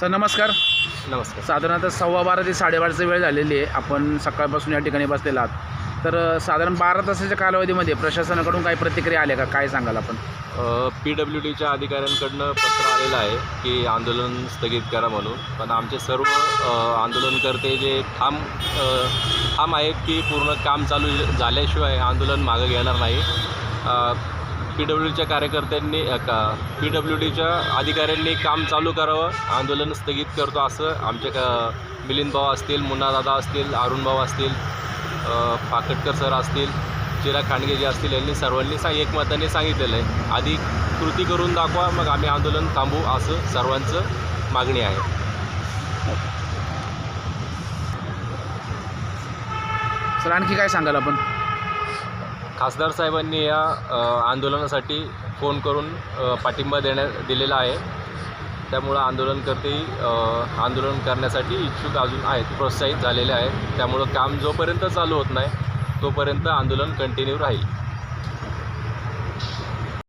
Sir नमस्कार. नमस्कार. साधारणतः सव्वा बारा ते साडेबाराची वेळ झालेली आहे. आपण सकाळपासून या ठिकाणी बसलेला आहात. तर साधारण बारा तासाच्या कालावधीमध्ये प्रशासनाकडून काही प्रतिक्रिया आल्या का? काय सांगाल आपण? पी डब्ल्यू डीच्या अधिकाऱ्यांकडनं पत्र आलेलं आहे की आंदोलन स्थगित करा म्हणून. पण आमचे सर्व आंदोलनकर्ते जे ठाम ठाम आहेत की पूर्ण काम चालू झाल्याशिवाय आंदोलन मागं घेणार नाही. पी डब्ल्यू डीच्या कार्यकर्त्यांनी का पी डब्ल्यू डीच्या अधिकाऱ्यांनी काम चालू करावं आंदोलन स्थगित करतो असं आमचे का मिलिंद भाऊ असतील मुन्नादादा असतील अरुण भाऊ असतील पाकटकर सर असतील चिराग खांडगे जे असतील यांनी सर्वांनी सांग एकमताने सांगितलेलं आहे. आधी कृती करून दाखवा मग आम्ही आंदोलन थांबू असं सर्वांचं मागणी आहे. सर आणखी काय सांगाल आपण? खासदार साहेबांनी या आंदोलनासाठी फोन करून पाठिंबा देण्या दिलेला आहे. त्यामुळं आंदोलनकर्ते आंदोलन करण्यासाठी इच्छुक अजून आहेत प्रोत्साहित झालेले आहेत. त्यामुळं काम जोपर्यंत चालू होत नाही तोपर्यंत आंदोलन कंटिन्यू राहील.